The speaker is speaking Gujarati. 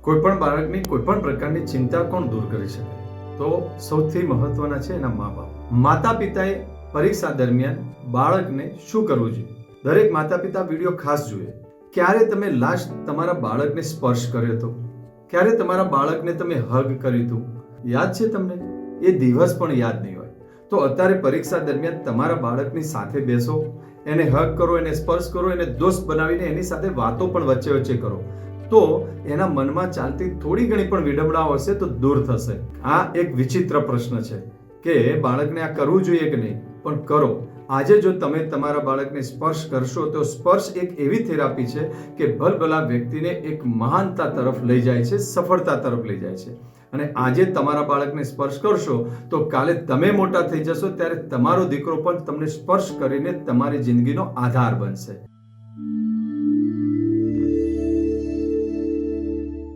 કોઈ પણ બાળકની કોઈ પણ પ્રકારની ચિંતા કોણ દૂર કરી શકે? તો સૌથી મહત્વના છે એના મા બાપ. માતા પિતાએ પરીક્ષા દરમિયાન બાળકને શું કરવું જોઈએ? દરેક માતા પિતા વીડિયો ખાસ જોઈએ ક્યારે તમે લાસ્ટ તમારા બાળકને સ્પર્શ કર્યો હતો? ક્યારે તમારા બાળકને તમે હગ કર્યું હતું? યાદ છે તમને? એ દિવસ પણ યાદ નહીં હોય. તો અત્યારે પરીક્ષા દરમિયાન તમારા બાળકની સાથે બેસો, એને હગ કરો, એને સ્પર્શ કરો, એને દોસ્ત બનાવીને એની સાથે વાતો પણ વચ્ચે વચ્ચે કરો. તો એના મનમાં ચાલતી થોડી ઘણી પણ વિડંબણાઓ હશે તો દૂર થશે. આ એક વિચિત્ર પ્રશ્ન છે કે બાળકને આ કરવું જોઈએ કે નહીં? પણ કરો. આજે જો તમે તમારા બાળકને સ્પર્શ કરશો તો સ્પર્શ એક એવી થેરાપી છે કે ભલભલા વ્યક્તિને એક મહાનતા તરફ લઈ જાય છે, સફળતા તરફ લઈ જાય છે. અને આજે તમારા બાળકને સ્પર્શ કરશો તો કાલે તમે મોટા થઈ જશો ત્યારે તમારો દીકરો પણ તમને સ્પર્શ કરીને તમારી જિંદગીનો આધાર બનશે.